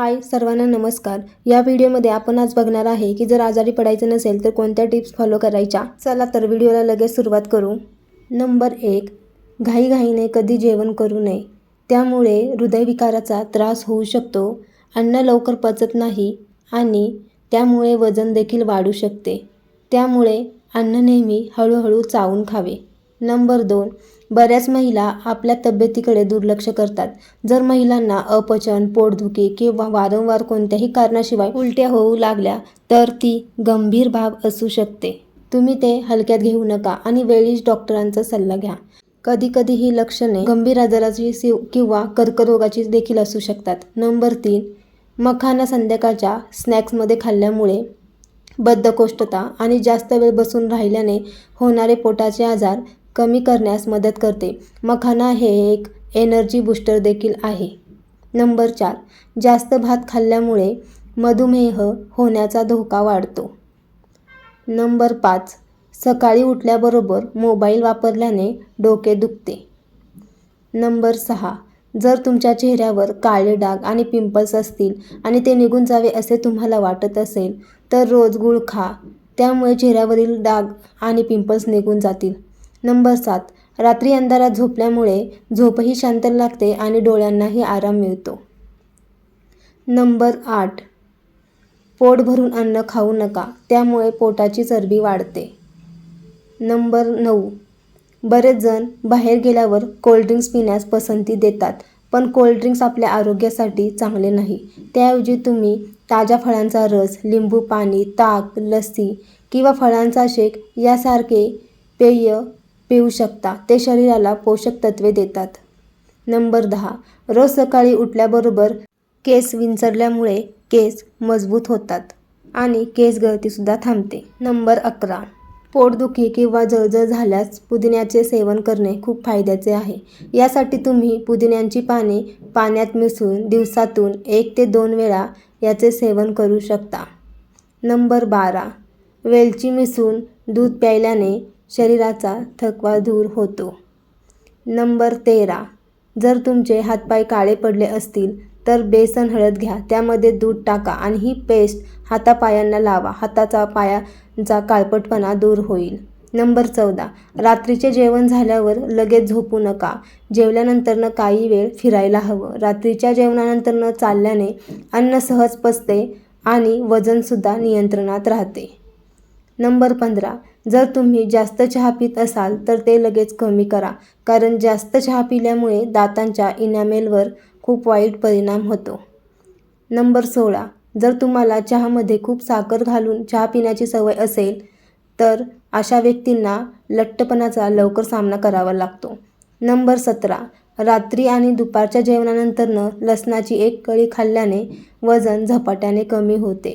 हाय सर्वांना नमस्कार. या व्हिडिओमध्ये आपण आज बघणार आहे की जर आजारी पडायचं नसेल तर कोणत्या टिप्स फॉलो करायच्या? चला तर व्हिडिओला लगेच सुरुवात करू. नंबर एक घाईघाईने कधी जेवण करू नये. त्यामुळे हृदयविकाराचा त्रास होऊ शकतो अन्न लवकर पचत नाही आणि त्यामुळे वजन देखील वाढू शकते. त्यामुळे अन्न नेहमी हळूहळू चावून खावे. नंबर दोन बऱ्याच महिला आपल्या तब्येतीकडे दुर्लक्ष करतात. जर महिलांना अपचन पोटदुखी किंवा वारंवार कोणत्याही कारणाशिवाय उलट्या होऊ लागल्या तर ती गंभीर बाब असू शकते. तुम्ही ते हलक्यात घेऊ नका आणि वेळीच डॉक्टरांचा सल्ला घ्या. कधी कधी ही लक्षणे गंभीर आजाराची सिव किंवा कर्करोगाची देखील असू शकतात. नंबर तीन मखाना संध्याकाळच्या स्नॅक्समध्ये खाल्ल्यामुळे बद्धकोष्ठता आणि जास्त वेळ बसून राहिल्याने होणारे पोटाचे आजार कमी करण्यास मदत करते. मखाना हे एक एनर्जी बूस्टर देखील आहे. नंबर चार. जास्त भात खाल्ल्यामुळे मधुमेह होण्याचा धोका वाढतो. नंबर पाच. सकाळी उठल्याबरोबर मोबाईल वापरल्याने डोके दुखते. नंबर सहा. जर तुमच्या चेहऱ्यावर काळे डाग आणि पिंपल्स असतील आणि ते निघून जावे असे तुम्हाला वाटत असेल तर रोज गुळ खा. त्यामुळे चेहऱ्यावरील डाग आणि पिंपल्स निघून जातील. नंबर सात. रात्री अंधारात झोपल्यामुळे झोपही शांत लागते आणि डोळ्यांनाही आराम मिळतो. नंबर आठ. पोट भरून अन्न खाऊ नका त्यामुळे पोटाची चरबी वाढते. नंबर नऊ. बरेच जण बाहेर गेल्यावर कोल्ड्रिंक्स पिण्यास पसंती देतात पण कोल्ड्रिंक्स आपल्या आरोग्यासाठी चांगले नाही. त्याऐवजी तुम्ही ताज्या फळांचा रस लिंबू पाणी ताक लस्सी किंवा फळांचा शेक यासारखे पेय पिऊ शकता. ते शरीराला पोषक तत्वे देतात. नंबर दहा. रोज सकाळी उठल्याबरोबर केस विंचरल्यामुळे केस मजबूत होतात आणि केस गळतीसुद्धा थांबते. नंबर अकरा. पोटदुखी किंवा जळजळ झाल्यास पुदिन्याचे सेवन करणे खूप फायद्याचे आहे. यासाठी तुम्ही पुदिन्यांची पाने पाण्यात मिसळून दिवसातून एक ते दोन वेळा याचे सेवन करू शकता. नंबर बारा. वेलची मिसळून दूध प्यायल्याने शरीराचा थकवा दूर होतो. नंबर तेरा. जर तुमचे हातपाय काळे पडले असतील तर बेसन हळद घ्या. त्यामध्ये दूध टाका आणि ही पेस्ट हातापायांना लावा. हाताचा पायाचा काळपटपणा दूर होईल. नंबर चौदा. रात्रीचे जेवण झाल्यावर लगेच झोपू नका. जेवल्यानंतरनं काही वेळ फिरायला हवं. रात्रीच्या जेवणानंतरनं चालल्याने अन्न सहज पचते आणि वजनसुद्धा नियंत्रणात राहते. नंबर पंधरा जर तुम्ही जास्त चहा पित असाल तर ते लगेच कमी करा कारण जास्त चहा पिल्यामुळे दातांच्या इनॅमेलवर खूप वाईट परिणाम होतो. नंबर सोळा जर तुम्हाला चहामध्ये खूप साखर घालून चहा पिण्याची सवय असेल तर अशा व्यक्तींना लठ्ठपणाचा लवकर सामना करावा लागतो. नंबर सतरा रात्री आणि दुपारच्या जेवणानंतरनं लसणाची एक कळी खाल्ल्याने वजन झपाट्याने कमी होते.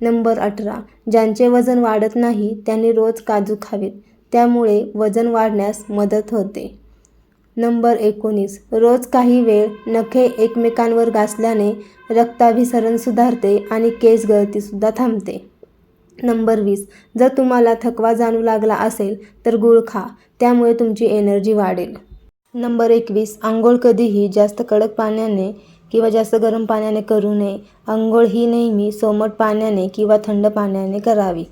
नंबर अठरा. ज्यांचे वजन वाढत नाही त्यांनी रोज काजू खावेत. त्यामुळे वजन वाढण्यास मदत होते. नंबर एकोणीस. रोज काही वेळ नखे एकमेकांवर घासल्याने रक्ताभिसरण सुधारते आणि केस गळतीसुद्धा थांबते. नंबर वीस. जर तुम्हाला थकवा जाणू लागला असेल तर गुळ खा. त्यामुळे तुमची एनर्जी वाढेल. नंबर एकवीस. आंघोळ कधीही जास्त कडक पाण्याने किंवा जास्त गरम पाण्याने करू नये. आंघोळ ही नेहमी सोमट पाण्याने किंवा थंड पाण्याने करावी.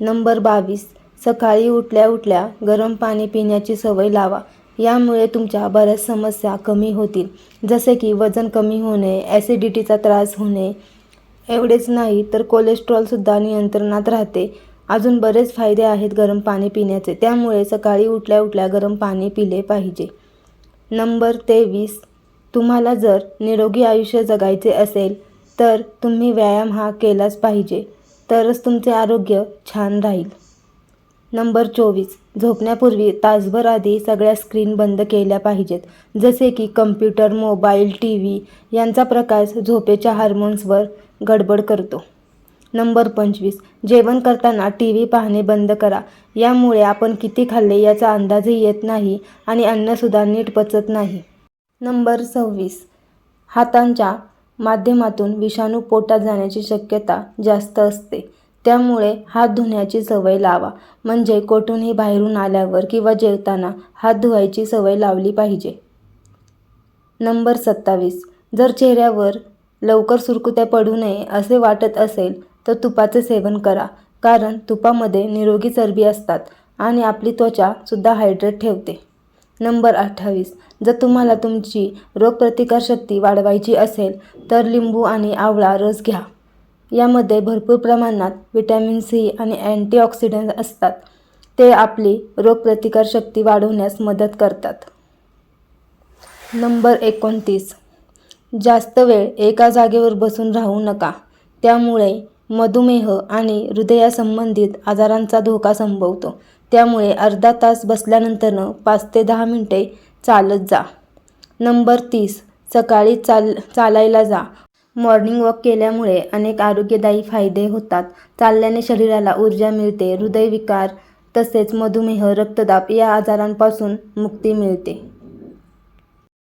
नंबर बावीस. सकाळी उठल्या उठल्या गरम पाणी पिण्याची सवय लावा. यामुळे तुमच्या बऱ्याच समस्या कमी होतील. जसे की वजन कमी होणे ॲसिडिटीचा त्रास होणे. एवढेच नाही तर कोलेस्ट्रॉलसुद्धा नियंत्रणात राहते. अजून बरेच फायदे आहेत गरम पाणी पिण्याचे. त्यामुळे सकाळी उठल्या उठल्या गरम पाणी पिले पाहिजे. नंबर तेवीस. तुम्हाला जर निरोगी आयुष्य जगायचे असेल तर तुम्ही व्यायाम हा केलाच पाहिजे तरच तुमचे आरोग्य छान राहील. नंबर चोवीस. झोपण्यापूर्वी तासभर आधी सगळ्या स्क्रीन बंद केल्या पाहिजेत जसे की कम्प्युटर मोबाईल टी व्ही यांचा प्रकाश झोपेच्या हार्मोन्सवर गडबड करतो. नंबर पंचवीस. जेवण करताना टी व्ही पाहणे बंद करा यामुळे आपण किती खाल्ले याचा अंदाजही येत नाही आणि अन्नसुद्धा नीट पचत नाही. नंबर सव्वीस. हातांच्या माध्यमातून विषाणू पोटात जाण्याची शक्यता जास्त असते. त्यामुळे हात धुण्याची सवय लावा. म्हणजे कोठूनही बाहेरून आल्यावर किंवा जेवताना हात धुवायची सवय लावली पाहिजे. नंबर सत्तावीस. जर चेहऱ्यावर लवकर सुरकुत्या पडू नये असे वाटत असेल तर तुपाचे सेवन करा. कारण तुपामध्ये निरोगी चरबी असतात आणि आपली त्वचा सुद्धा हायड्रेट ठेवते. नंबर अठ्ठावीस. जर तुम्हाला तुमची रोगप्रतिकारशक्ती वाढवायची असेल तर लिंबू आणि आवळा रस घ्या. यामध्ये भरपूर प्रमाणात विटॅमिन सी आणि अँटीऑक्सिडंट असतात. ते आपली रोगप्रतिकारशक्ती वाढवण्यास मदत करतात. नंबर एकोणतीस. जास्त वेळ एका जागेवर बसून राहू नका. त्यामुळे मधुमेह आणि हृदयासंबंधित आजारांचा धोका संभवतो. त्यामुळे अर्धा तास बसल्यानंतरनं पाच ते दहा मिनटे चालत जा. नंबर तीस सकाळी चाल चालायला जा. मॉर्निंग वॉक केल्यामुळे अनेक आरोग्यदायी फायदे होतात. चालल्याने शरीराला ऊर्जा मिळते हृदयविकार तसेच मधुमेह रक्तदाब या आजारांपासून मुक्ती मिळते.